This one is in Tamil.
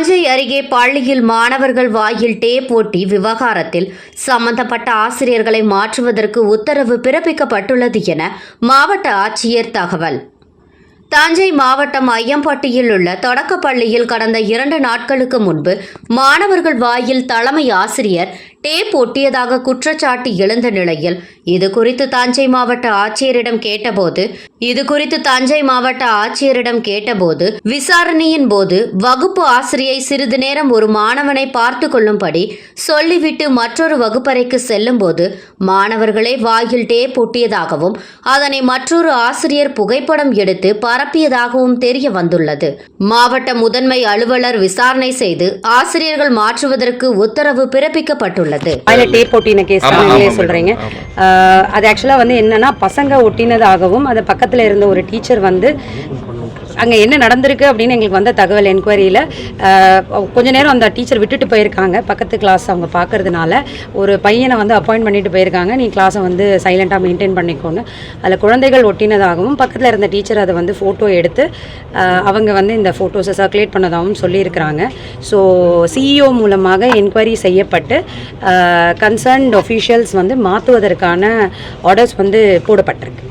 தஞ்சை அருகே பள்ளியில் மாணவர்கள் வாயில் டேப் ஒட்டி விவகாரத்தில் சம்பந்தப்பட்ட ஆசிரியர்களை மாற்றுவதற்கு உத்தரவு பிறப்பிக்கப்பட்டுள்ளது என மாவட்ட ஆட்சியர் தகவல். தஞ்சை மாவட்டம் ஐயம்பட்டியில் உள்ள தொடக்கப்பள்ளியில் கடந்த இரண்டு நாட்களுக்கு முன்பு மாணவர்கள் வாயில் தலைமை ஆசிரியர் டேப் ஒட்டியதாக குற்றச்சாட்டு எழுந்த நிலையில் இது குறித்து தஞ்சை மாவட்ட ஆட்சியரிடம் கேட்டபோது இது குறித்து தஞ்சை மாவட்ட ஆட்சியரிடம் கேட்டபோது விசாரணையின் போது வகுப்பு ஆசிரியை சிறிது நேரம் ஒரு மாணவனை பார்த்து கொள்ளும்படி சொல்லிவிட்டு மற்றொரு வகுப்பறைக்கு செல்லும்போது மாணவர்களே வாயில் டேப் ஒட்டியதாகவும் அதனை மற்றொரு ஆசிரியர் புகைப்படம் எடுத்து பரப்பியதாகவும் தெரிய வந்துள்ளது. மாவட்ட முதன்மை அலுவலர் விசாரணை செய்து ஆசிரியர்கள் மாற்றுவதற்கு உத்தரவு பிறப்பிக்கப்பட்டுள்ளது. வாயில டேப் ஒட்டின கேஸ் நீங்களே. ஆஹ் அது ஆக்சுவலாக வந்து என்னன்னா பசங்க ஒட்டினதாகவும் அது பக்கத்தில் இருந்த ஒரு டீச்சர் வந்து அங்கே என்ன நடந்திருக்கு அப்படின்னு எங்களுக்கு வந்த தகவல் என்கொயரியில் கொஞ்ச நேரம் அந்த டீச்சர் விட்டுட்டு போயிருக்காங்க. பக்கத்து கிளாஸ் அவங்க பார்க்கறதுனால ஒரு பையனை வந்து அப்பாயிண்ட் பண்ணிட்டு போயிருக்காங்க. நீ கிளாஸை வந்து சைலண்ட்டாக மெயின்டைன் பண்ணிக்கோன்னு. அதில் குழந்தைகள் ஒட்டினதாகவும் பக்கத்தில் இருந்த டீச்சர் அதை வந்து ஃபோட்டோ எடுத்து அவங்க வந்து இந்த ஃபோட்டோஸை சர்க்குலேட் பண்ணதாகவும் சொல்லியிருக்கிறாங்க. ஸோ சிஇஓ மூலமாக என்கொயரி செய்யப்பட்டு கன்சர்ன்ட் ஒஃபீஷியல்ஸ் வந்து மாற்றுவதற்கான ஆர்டர்ஸ் வந்து போடப்பட்டிருக்கு.